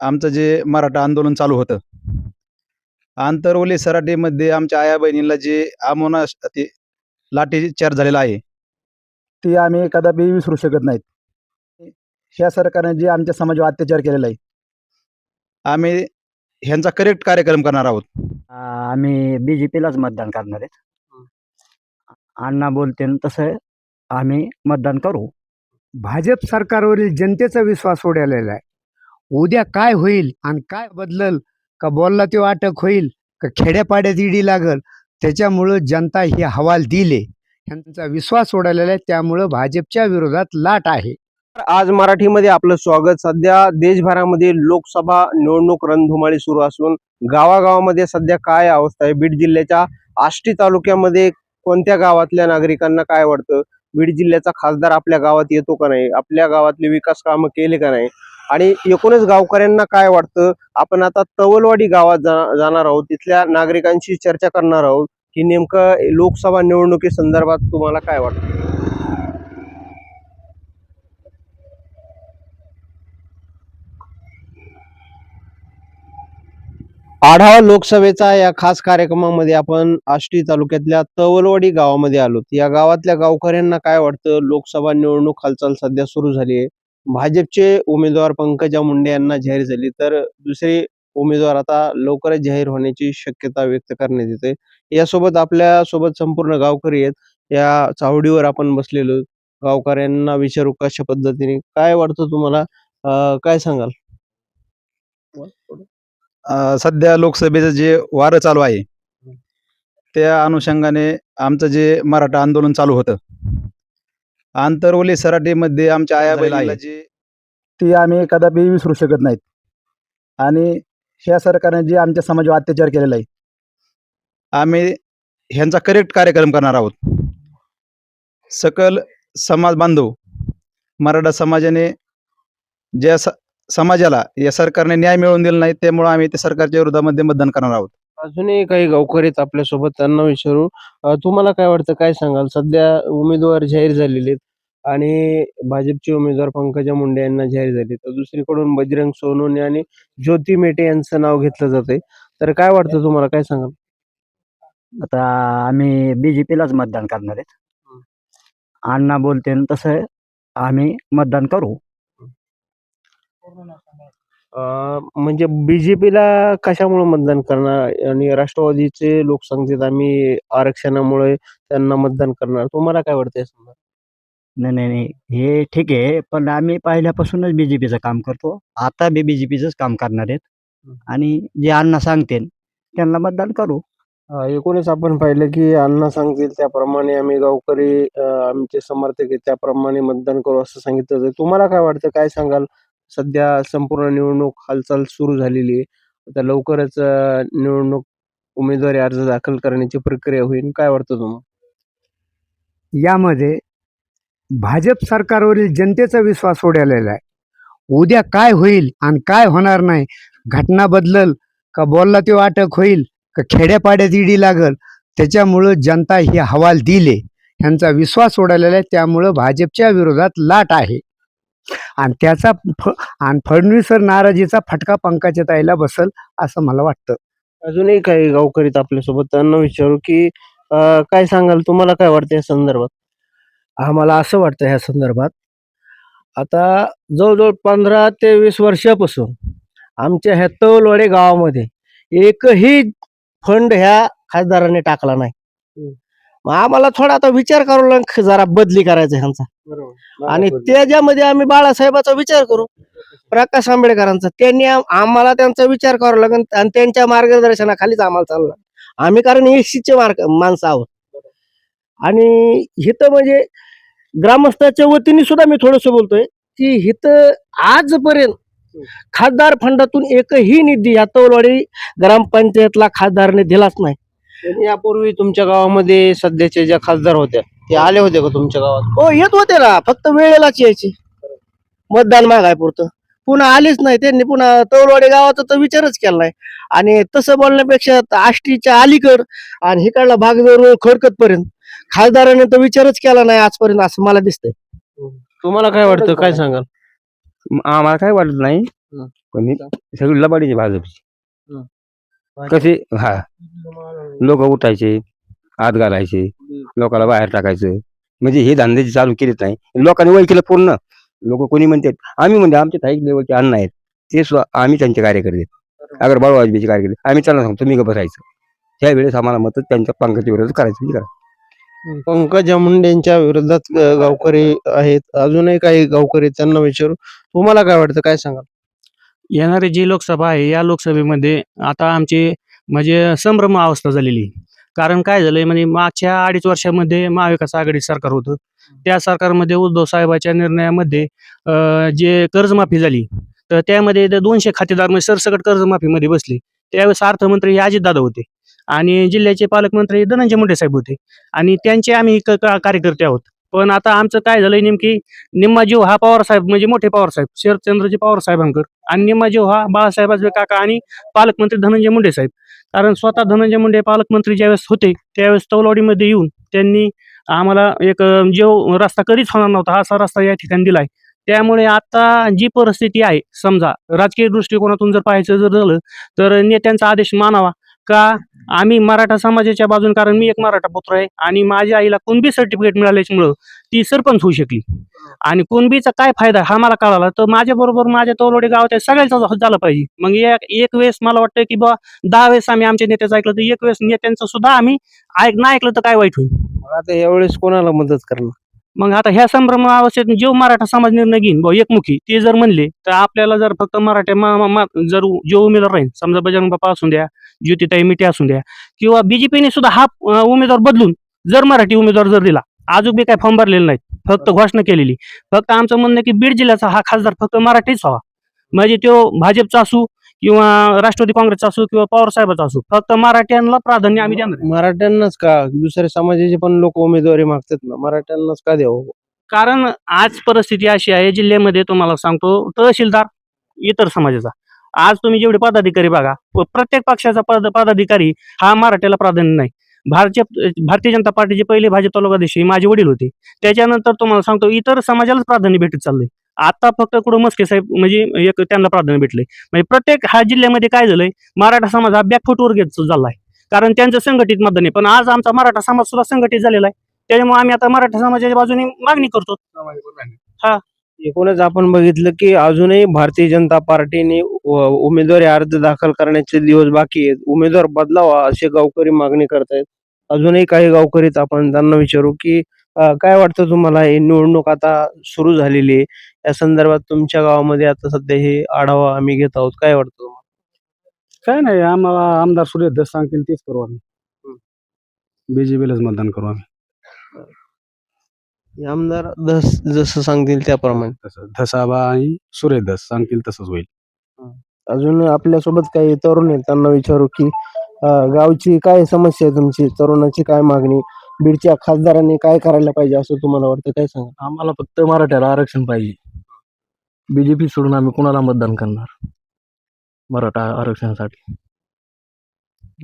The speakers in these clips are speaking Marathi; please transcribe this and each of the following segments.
आमचं जे मराठा आंदोलन चालू होतं. आंतरवली सराटीमध्ये आमच्या आया बहिणीला जे आमोना ते लाठीचार झालेला आहे ते आम्ही कदापि विसरू शकत नाहीत. ह्या सरकारने जे आमच्या समाजावर अत्याचार केलेला आहे आम्ही ह्यांचा करेक्ट कार्यक्रम करणार आहोत. आम्ही बी जे पीलाच मतदान करणार आहेत. अण्णा बोलते तसं आम्ही मतदान करू. भाजप सरकारवरील जनतेचा विश्वास उडालेला आहे. उद्या काय होईल आणि काय बदलल? का बोलला तो अटक होईल? का खेड्यापाड्यात ईडी लागल? त्याच्यामुळं जनता ही हवाल दिले. यांचा विश्वास उडालेला आहे. त्यामुळं भाजपच्या विरोधात लाट आहे. आज मराठीमध्ये आपलं स्वागत. सध्या देशभरामध्ये लोकसभा निवडणूक रणधुमाळी सुरू असून गावागावामध्ये सध्या काय अवस्था आहे? बीड जिल्ह्याच्या आष्टी तालुक्यामध्ये कोणत्या गावातल्या नागरिकांना काय वाटतं? बीड जिल्ह्याचा खासदार आपल्या गावात येतो का नाही? आपल्या गावातले विकास कामं केले का नाही? आणि एकूणच गावकऱ्यांना काय वाटतं? आपण आता तवलवाडी गावात जा- जाणार आहोत. तिथल्या नागरिकांशी चर्चा करणार आहोत. की नेमकं लोकसभा निवडणुकी संदर्भात तुम्हाला काय वाटतं? आढावा लोकसभेचा या खास कार्यक्रमामध्ये आपण आष्टी तालुक्यातल्या तवलवाडी गावामध्ये आलो या गावातल्या गावकऱ्यांना काय वाटतं? लोकसभा निवडणूक हालचाल सध्या सुरू झाली आहे. भाजपचे उमेदवार पंकजा मुंडे यांना जाहीर झाली. तर दुसरे उमेदवार आता लवकरच जाहीर होण्याची शक्यता व्यक्त करण्यात येते. यासोबत आपल्यासोबत संपूर्ण गावकरी आहेत. या चावडीवर आपण बसलेलो. गावकऱ्यांना विचारू कशा पद्धतीने? काय वाटतं तुम्हाला? अं, काय सांगाल? अ, सध्या लोकसभेचं जे वारं चालू आहे त्या अनुषंगाने आमचं जे मराठा आंदोलन चालू होतं आंतरवली सराटीमध्ये आमच्या आया बहिणीला जे ते आम्ही कदापि विसरू शकत नाहीत. आणि ह्या सरकारने जे आमच्या समाजावर अत्याचार केलेला आहे आम्ही ह्यांचा करेक्ट कार्यक्रम करणार आहोत. सकल समाज बांधव मराठा समाजाने ज्या समाजाला या सरकारने न्याय मिळवून दिला नाही त्यामुळे आम्ही त्या सरकारच्या विरोधामध्ये मतदान करणार आहोत. अजूनही काही गावकरी आहेत आपल्यासोबत त्यांना विचारू. तुम्हाला काय वाटतं काय सांगाल? सध्या उमेदवार जाहीर झालेले आहेत. आणि भाजपचे उमेदवार पंकजा मुंडे यांना जाहीर झाले. तर दुसरीकडून बजरंग सोनवणे आणि ज्योती मेटे यांचं नाव घेतलं जातंय. तर काय वाटतं तुम्हाला? काय सांगाल? आता आम्ही बी जे पीलाच मतदान करणार आहेत. अण्णा बोलते न तसं आम्ही मतदान करू. अं, म्हणजे बीजेपीला कशामुळे मतदान करणार? आणि राष्ट्रवादीचे लोक सांगतात आम्ही आरक्षणामुळे त्यांना मतदान करणार. तुम्हाला काय वाटतं या संदर्भात? नाही नाही नाही. हे ठीक आहे पण आम्ही पहिल्यापासूनच बी जे पीचं काम करतो. आता बी बी जे पीचंच काम करणार आहेत. आणि जे अण्णा सांगते त्यांना मतदान करू. अ, एकूणच आपण पाहिलं की अण्णा सांगतील त्याप्रमाणे आम्ही गावकरी अ, आमचे समर्थक आहेत त्याप्रमाणे मतदान करू असं सांगितलं तुम्हाला काय वाटतं? काय सांगाल? सध्या संपूर्ण निवडणूक हालचाल सुरू झालेली आहे. आता लवकरच अ, निवडणूक उमेदवारी अर्ज दाखल करण्याची प्रक्रिया होईल. काय वाटतं तुम्हाला? यामध्ये भाजप सरकारवरील जनतेचा विश्वास उडालेला आहे. उद्या काय होईल आणि काय होणार नाही? घटना बदलल का बोलला तो अटक होईल? का खेड्यापाड्यात इडी लागल? त्याच्यामुळं जनता ही हवाल दिले. ह्यांचा विश्वास उडालेला आहे. त्यामुळं भाजपच्या विरोधात लाट आहे. आणि त्याचा फ आणि फडणवीसवर नाराजीचा फटका पंकजा ताईला बसल असं मला वाटतं. अजूनही काही गावकरीत आपल्यासोबत त्यांना विचारू की काय सांगाल? तुम्हाला काय वाटतं या संदर्भात? आम्हाला असं वाटतं ह्या संदर्भात. आता जवळजवळ पंधरा ते वीस वर्षापासून आमच्या ह्या तवलवाडे गावामध्ये एकही फंड ह्या खासदाराने टाकला नाही. मग आम्हाला थोडा आता विचार करावा लागेल जरा बदली करायचा ह्यांचा. आणि त्याच्यामध्ये आम्ही बाळासाहेबाचा विचार करू. प्रकाश आंबेडकरांचा. त्यांनी आम- आम्हाला त्यांचा विचार करावा लागेल आणि त्यांच्या मार्गदर्शनाखालीच आम्हाला चाललं आम्ही कारण एससीचे मार्ग माणसं आहोत. आणि इथं म्हणजे ग्रामस्थाच्या वतीने सुद्धा मी थोडस बोलतोय की इथं आजपर्यंत खासदार फंडातून एकही निधी या तवलवाडी ग्रामपंचायतला खासदारने दिलाच नाही. यापूर्वी तुमच्या गावामध्ये सध्याच्या ज्या खासदार होत्या ते आले होते का तुमच्या गावात? हो येत होते ना. फक्त वेळेलाच यायचे. मतदान मागाय पुरतं. पुन्हा आलेच नाही त्यांनी. पुन्हा तवलवाडी गावाचा तर विचारच केला नाही. आणि तसं बोलण्यापेक्षा आष्टीच्या अलीकड आणि हिकडला भाग जवळ खडकत पर्यंत खासदाराने तर विचारच केला नाही आजपर्यंत असं मला दिसतंय. तुम्हाला काय वाटतं? काय सांगाल? म- आम्हाला काय वाटत नाही. पण सगळी लबाडीची भाजपची. हं. कसे हा. लोक उठायचे आत घालायचे लोकांना बाहेर टाकायचं. म्हणजे हे धंद्याचे चालू केलेच नाही लोकांनी वय केलं पूर्ण. लोक कोणी म्हणतात आम्ही म्हणजे आमचे थाईक लेवलचे अन्न आहेत. ते सुद्धा आम्ही त्यांचे कार्यकर्ते आहेत. अगर बाळू वाजपेयीचे कार्यकर्ते आम्ही त्यांना सांगतो तुम्ही गप्प बसायचं. त्यावेळेस आम्हाला मत त्यांच्या पंकजा विरोधात करायचं करा. पंकजा मुंडेंच्या विरोधात अ, गावकरी आहेत. अजूनही काही गावकरी आहेत, त्यांना विचारू. तुम्हाला काय वाटतं? काय सांगा येणारी जी लोकसभा आहे या लोकसभेमध्ये आता आमची म्हणजे संभ्रम अवस्था झालेली आहे. कारण काय झालंय म्हणजे मागच्या अडीच वर्षामध्ये महाविकास आघाडी सरकार होतं. त्या सरकारमध्ये उद्धव साहेबाच्या निर्णयामध्ये अं, जे कर्जमाफी झाली तर त्यामध्ये ते दोनशे खातेदार म्हणजे सरसकट कर्जमाफीमध्ये बसले. त्यावेळेस अर्थमंत्री हे अजितदादा होते. आणि जिल्ह्याचे पालकमंत्री धनंजय मुंडे साहेब होते. आणि त्यांचे आम्ही क- का- कार्यकर्ते आहोत. पण आता आमचं काय झालंय नेमकी निम्मा जीव हा पवार साहेब म्हणजे मोठे पवार साहेब शरदचंद्रजी पवार साहेबांकडे आणि निम्मा जीव हा बाळासाहेबाचे काका आणि पालकमंत्री धनंजय मुंडे साहेब. कारण स्वतः धनंजय मुंडे पालकमंत्री ज्यावेळेस होते त्यावेळेस तौलवाडीमध्ये येऊन त्यांनी आम्हाला एक अं, जो रस्ता कधीच होणार नव्हता हा असा रस्ता या ठिकाणी दिलाय. त्यामुळे आता जी परिस्थिती आहे समजा राजकीय दृष्टिकोनातून जर पाहायचं जर झालं तर नेत्यांचा आदेश मानावा. का आम्ही मराठा समाजाच्या बाजून कारण मी एक मराठा पुत्र आहे आणि माझ्या आईला कुणबी सर्टिफिकेट मिळाल्याच्यामुळं ती सरपंच होऊ शकली. आणि कुणबीचा काय फायदा हा मला कळाला तर माझ्या बरोबर माझ्या तोलोडे गावात आहे सगळ्यांचा झाला पाहिजे. मग एक एक वेळेस मला वाटतं की बा दहा वेळेस आम्ही आमच्या नेत्याचं ऐकलं तर एक वेळेस नेत्यांचं सुद्धा आम्ही ऐक ना ऐकलं तर काय वाईट होईल? आता यावेळेस कोणाला मदत करणार? मग आता ह्या संभ्रम अवस्थेत जो मराठा समाज निर्णय घेईन. भाऊ एकमुखी. ते जर म्हणले तर आपल्याला जर फक्त मराठा मा- मा- मा- जर जो उमेदवार राहील समजा बजरंग बाप्पा असून द्या ज्योतिताई मिटे असून द्या किंवा बीजेपीने सुद्धा हा उमेदवार बदलून जर मराठी उमेदवार जर दिला अजून बी काय फॉर्म भरलेला नाही फक्त घोषणा केलेली. फक्त आमचं म्हणणं की बीड जिल्ह्याचा हा खासदार फक्त मराठीच व्हावा. म्हणजे तो भाजपचा असू किंवा राष्ट्रवादी काँग्रेसचा असू किंवा पवार साहेबाचा असू फक्त मराठ्यांना प्राधान्य आम्ही देणार. मराठ्यांनाच का? दुसऱ्या समाजाचे पण लोक उमेदवारी मागतात ना. मराठ्यांनाच का द्यावं? कारण आज परिस्थिती अशी आहे जिल्ह्यामध्ये तुम्हाला सांगतो तहसीलदार इतर समाजाचा. आज तुम्ही जेवढे पदाधिकारी बघा प्रत्येक पक्षाचा पद पदाधिकारी हा मराठ्याला प्राधान्य नाही. भाजप भारतीय जनता पार्टीचे पहिले भाजप तालुकाध्यक्ष माझे वडील होते. त्याच्यानंतर तुम्हाला सांगतो इतर समाजालाच प्राधान्य भेटत चाललंय. आता फक्त कुठं मस्के साहेब म्हणजे एक त्यांना प्राधान्य भेटलंय. म्हणजे प्रत्येक हा जिल्ह्यामध्ये काय झालंय मराठा समाज हा बॅकफूटवर घेत चाललाय कारण त्यांचं संघटित मतदान आहे. पण आज आमचा मराठा समाज सुद्धा संघटित झालेला आहे. त्याच्यामुळे आम्ही आता मराठा समाजाच्या बाजूने मागणी करतो. एकूणच आपण बघितलं की अजूनही भारतीय जनता पार्टीने उमेदवारी अर्ज दाखल करण्याचे दिवस बाकी आहेत. उमेदवार बदलावा असे गावकरी मागणी करतायत. अजूनही काही गावकरीत आपण त्यांना विचारू की काय वाटतं तुम्हाला? ही निवडणूक आता सुरू झालेली आहे. या संदर्भात तुमच्या गावामध्ये आता सध्या हे आढावा आम्ही घेत आहोत. काय वाटतं तुम्हाला? काय नाही आम्हाला आमदार सूर्य दस सांगतील तेच करू आम्ही. बीजेपीलाच मतदान करू आम्ही. हे आमदार जस जसं सांगतील त्याप्रमाणे. तसं. धसाबा आणि सूर्य दस सांगतील तसंच होईल. अजून आपल्यासोबत काही तरुण आहेत त्यांना विचारू की अं, गावची काय समस्या आहे तुमची? तरुणाची काय मागणी? बीडच्या खासदारांनी काय करायला पाहिजे असं तुम्हाला वाटतं? काय सांगा आम्हाला फक्त मराठ्याला आरक्षण पाहिजे. बीजेपी सोडून आम्ही कोणाला मतदान करणार? मराठा आरक्षणासाठी.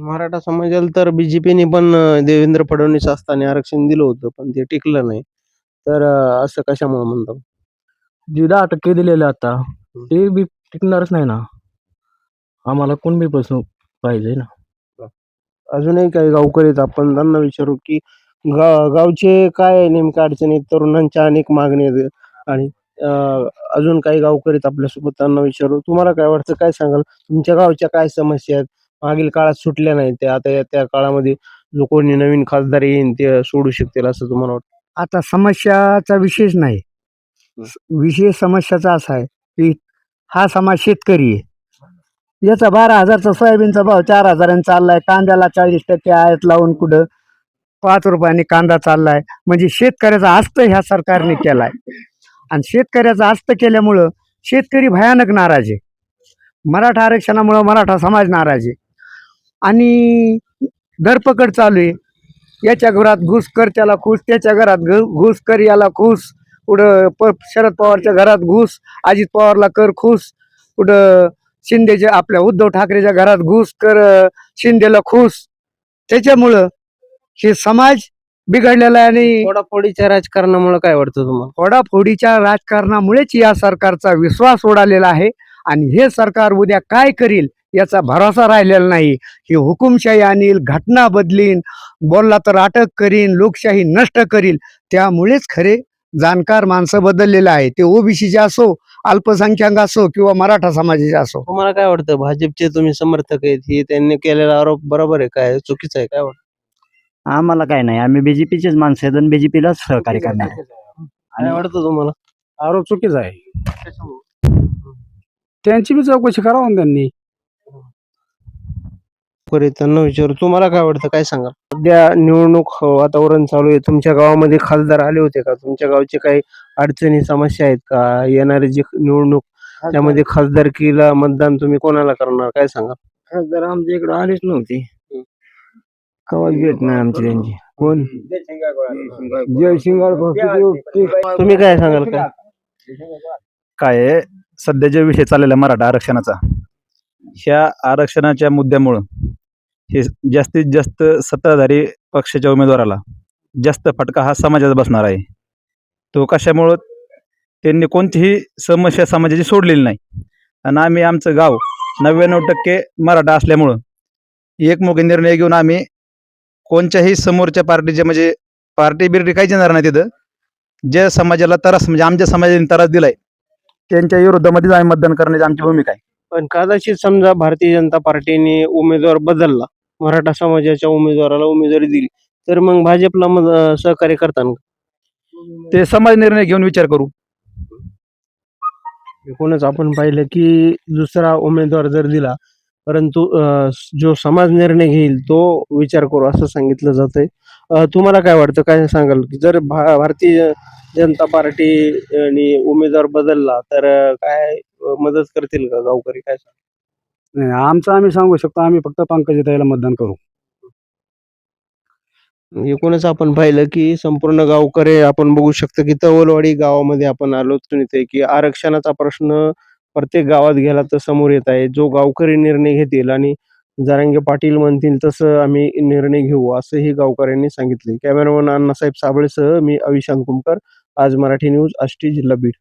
मराठा समाजाला तर बीजेपीने पण देवेंद्र फडणवीस असताना आरक्षण दिलं होतं पण ते टिकलं नाही. तर अं, असं कशामुळे म्हणतो? जे दहा टक्के दिलेले आता ते बी टिकणारच नाही ना. आम्हाला कोण बी पासून पाहिजे ना. अजूनही काही गावकरी आहेत आपण त्यांना विचारू की गाव गावचे काय नेमक्या अडचणी आहेत? तरुणांच्या अनेक मागणी आहेत. आणि अजून काही गावकरी आपल्यासोबत त्यांना विचारू. तुम्हाला काय वाटतं? काय सांगाल? तुमच्या गावच्या काय समस्या आहेत? मागील काळात सुटल्या नाही त्या. आता या- त्या काळामध्ये जो कोणी नवीन खासदार येईन ते सोडू शकतील असं तुम्हाला वाटतं? आता समस्याचा विशेष नाही. विषय समस्याचा असा आहे की हा समाज शेतकरी आहे. याचा बारा हजारचा सोयाबीनचा भाव चार हजारांनी चाललाय. कांद्याला चाळीस टक्के आयात लावून कुठं पाच रुपयाने कांदा चाललाय. म्हणजे शेतकऱ्याचा हस्त ह्या सरकारने केलाय. आणि शेतकऱ्याचा आस्त केल्यामुळं शेतकरी भयानक नाराज आहे. मराठा आरक्षणामुळं मराठा समाज नाराज आहे. आणि धरपकड चालू आहे. याच्या घरात घुस कर त्याला खुश त्याच्या घरात घ घुस कर याला खुश कुठं प शरद पवारच्या घरात घुस अजित पवारला कर खुश कुठं शिंदेच्या आपल्या उद्धव ठाकरेच्या घरात घुस कर शिंदेला खुश त्याच्यामुळं हे समाज बिघडलेला आहे आणि फोडाफोडीच्या राजकारणामुळे काय वाटतं तुम्हाला? फोडाफोडीच्या राजकारणामुळेच या सरकारचा विश्वास उडालेला आहे आणि हे सरकार उद्या काय करील याचा भरोसा राहिलेला नाही. ही हुकुमशाही आणील घटना बदलीन बोलला तर अटक करीन लोकशाही नष्ट करील त्यामुळेच खरे जाणकार माणसं बदललेले आहे ते ओबीसीचे असो अल्पसंख्याक असो किंवा मराठा समाजाचे असो. तुम्हाला काय वाटतं? भाजपचे तुम्ही समर्थक आहेत हे त्यांनी केलेला आरोप बरोबर आहे काय चुकीचं आहे काय वाटतं? आम्हाला काय नाही. आम्ही बीजेपीचेच माणसं आहेत आणि बीजेपीलाच सहकार्य करणार. आहे. वाटतं तुम्हाला? आरोप चुकीचा आहे. त्यांची बी चौकशी करावं ना त्यांनी. बरे त्यांना विचारू. तुम्हाला काय वाटतं? काय सांगा सध्या निवडणूक वातावरण चालू आहे. तुमच्या गावामध्ये खासदार आले होते का? तुमच्या गावचे काही अडचणी समस्या आहेत का? येणारी जी निवडणूक त्यामध्ये खासदारकीला मतदान तुम्ही कोणाला करणार? काय सांगा खासदार आमच्या इकडे आलीच नव्हती. कवाच भेट नाही आमची त्यांची. कोण? तुम्ही काय सांगाल काय? काय आहे, सध्या जे विषय चाललेला आहे मराठा आरक्षणाचा. ह्या आरक्षणाच्या मुद्द्यामुळं हे जास्तीत जास्त सत्ताधारी पक्षाच्या उमेदवाराला जास्त फटका हा समाजाचा बसणार आहे. तो कशामुळं? त्यांनी कोणतीही समस्या समाजाची सोडलेली नाही. आणि आम्ही आमचं गाव नव्याण्णव टक्के मराठा असल्यामुळं एकमुखी निर्णय घेऊन आम्ही कोणत्याही समोरच्या पार्टीचे म्हणजे पार्टी बिर्टी काहीच येणार नाही तिथं. ज्या समाजाला त्रास म्हणजे आमच्या समाजाने त्रास दिलाय त्यांच्या विरोधामध्येच आम्ही मतदान करण्याची आमची भूमिका आहे. पण कदाचित समजा भारतीय जनता पार्टीने उमेदवार बदलला मराठा समाजाच्या उमेदवाराला उमेदवारी दिली तर मग भाजपला मग सहकार्य करताना? ते समाज निर्णय घेऊन विचार करू. एकूणच आपण पाहिलं की दुसरा उमेदवार जर दिला परंतु जो समाज निर्णय घेईल तो विचार करू असं सांगितलं जातंय. अं, तुम्हाला काय वाटतं? काय सांगाल? की जर भा- भारतीय जनता पार्टी आणि उमेदवार बदलला तर काय मदत करतील का गावकरी? काय सांगाल? नाही आमचं आम्ही सांगू शकतो आम्ही फक्त पंकजाताईला मतदान करू. एकूणच आपण पाहिलं की संपूर्ण गावकरी आपण बघू शकतो की तवलवाडी गावामध्ये आपण आलो इथे की आरक्षणाचा प्रश्न प्रत्येक गावात गेला तर समोर येत आहे. जो गावकरी निर्णय घेतील आणि जारंगे पाटील म्हणतील तसं आम्ही निर्णय घेऊ असंही गावकऱ्यांनी सांगितले कॅमेरामन अण्णासाहेब साबळेसह मी अविशांत कुमकर आज मराठी न्यूज आष्टी जिल्हा बीड.